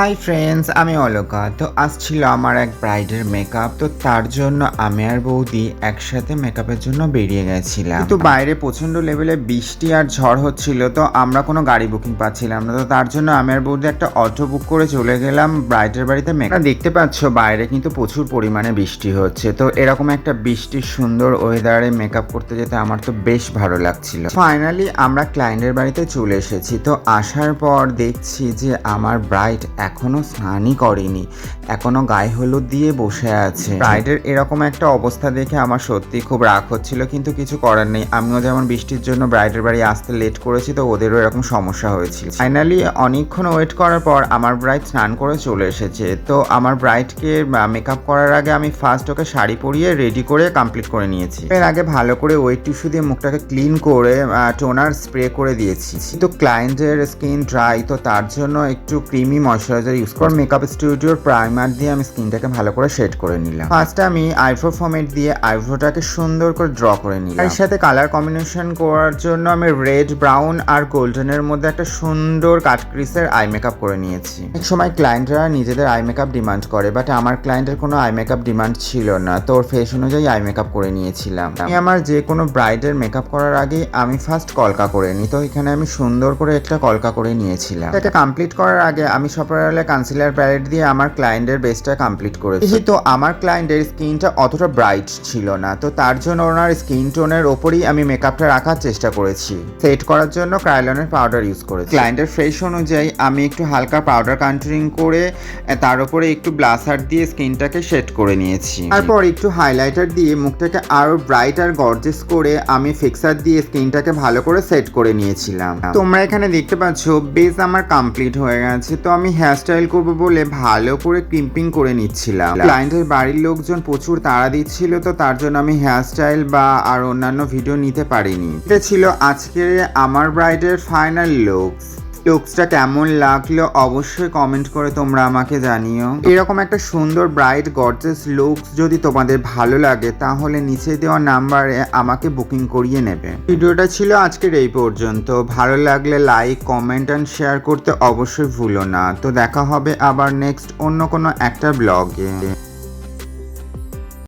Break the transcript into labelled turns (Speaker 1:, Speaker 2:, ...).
Speaker 1: Hi friends আমি অলকা। তো আজ ছিল আমার এক ব্রাইডের মেকআপ তো তার জন্য আমি আর বৌদি একসাথে মেকআপের জন্য বেরিয়ে গেছিলাম। কিন্তু বাইরে প্রচণ্ড লেভেলে বৃষ্টি আর ঝড় হচ্ছিল তো আমরা কোনো গাড়ি বুকিং পাচ্ছিলাম না। তো তার জন্য আমি আর বৌদি একটা অটো বুক করে চলে গেলাম ব্রাইডের বাড়িতে মেকআপ দেখতে পাচ্ছ বাইরে কিন্তু প্রচুর পরিমাণে বৃষ্টি হচ্ছে। তো এরকম একটা বৃষ্টির সুন্দর ওয়েদারে মেকআপ করতে যেতে আমার তো বেশ ভালো লাগছিল। ফাইনালি আমরা ক্লায়েন্টের বাড়িতে চলে এসেছি। তো আসার পর দেখছি যে আমার ব্রাইড এখনও স্নানই করেনি। এখনও গায়ে হলুদ দিয়ে বসে আছে। ব্রাইডের এরকম একটা অবস্থা দেখে আমার সত্যি খুব রাগ হচ্ছিল, কিন্তু কিছু করার নেই। আমিও যেমন বৃষ্টির জন্য ব্রাইডের বাড়ি আসতে লেট করেছি, তো ওদেরও এরকম সমস্যা হয়েছিল। ফাইনালি অনেকক্ষণ ওয়েট করার পর আমার ব্রাইড স্নান করে চলে এসেছে। তো আমার ব্রাইডকে মেকআপ করার আগে আমি ফার্স্ট ওকে শাড়ি পরিয়ে রেডি করে কমপ্লিট করে নিয়েছি। এর আগে ভালো করে ওয়েট টিস্যু দিয়ে মুখটাকে ক্লিন করে টোনার স্প্রে করে দিয়েছি। তো ক্লায়েন্টের স্কিন ড্রাই তো তার জন্য একটু ক্রিমি ময়শ্চারাইজার ইউজ করে মেকআপ স্টুডিওর প্রাইমার দিয়ে আমি স্কিনটাকে ভালো করে শেড করে নিলাম। ফার্স্টে আমি আইব্রো ফর্মেট দিয়ে আইব্রোটাকে সুন্দর করে ড্র করে নিলাম। এর সাথে কালার কম্বিনেশন করার জন্য আমি রেড ব্রাউন আর গোল্ডেনের মধ্যে একটা সুন্দর কাট ক্রিসের আই মেকআপ করে নিয়েছি। এক সময় ক্লায়েন্টরা নিজেদের আই মেকআপ ডিমান্ড করে বাট আমার ক্লায়েন্টের কোনো আই মেকআপ ডিমান্ড ছিল না। তো ওর ফেস অনুযায়ী আই মেকআপ করে নিয়েছিলাম। আমি আমার যে কোনো ব্রাইডের মেকআপ করার আগে আমি ফার্স্ট কলকা করে নিই তো এখানে আমি সুন্দর করে একটা কলকা করে নিয়েছিলাম। এটা কমপ্লিট করার আগে আমি সপারালে কনসিলার প্যালেট দিয়ে আমার ক্লায়েন্টের বেসটা কমপ্লিট করেছি। যেহেতু আমার ক্লায়েন্টের স্কিনটা অতটা ব্রাইট ছিল না। তো তার জন্য ওনার স্কিন টোনের ওপরই আমি মেকআপটা রাখার চেষ্টা করেছি। সেট করার জন্য ক্রাইলনের পাউডার ইউজ করেছি। ক্লায়েন্টের ফেস অনুযায়ী আমি একটু হালকা পাউডার কান্টারিং করে তার উপরে একটু ব্লাসার দিয়ে স্কিনটাকে শেড করে নিয়েছি। তারপর একটু হাইলাইটার দিয়ে মুখটাকে আরও ব্রাইট আর গর্জেস করে আমি ফিক্সার দিয়ে স্কিনটাকে ভালো করে সেট করে নিয়েছিলাম। তোমরা এখানে দেখতে পাচ্ছ বেস আমার কমপ্লিট হয়ে গেছে। তো আমি হেয়ারস্টাইল করব বলে ভালো করে ক্রিম্পিং করে নিচ্ছিলাম। ক্লায়েন্টের বাড়ির লোকজন প্রচুর তাড়া দিচ্ছিল, তো তার জন্য আমি হেয়ারস্টাইল বা আর অন্যান্য ভিডিও নিতে পারিনি। এটা ছিল আজকের আমার ব্রাইডের ফাইনাল লুকস লুকসটা কেমন লাগল অবশ্যই কমেন্ট করে তোমরা আমাকে জানিও। এরকম একটা সুন্দর ব্রাইট গর্জেস লুকস যদি তোমাদের ভালো লাগে, তাহলে নিচে দেওয়া নাম্বারে আমাকে বুকিং করিয়ে নেবে। ভিডিওটা ছিল আজকের এই পর্যন্ত। ভালো লাগলে লাইক কমেন্ট অ্যান্ড শেয়ার করতে অবশ্যই ভুলো না। তো দেখা হবে আবার নেক্সট অন্য কোনো একটা ব্লগে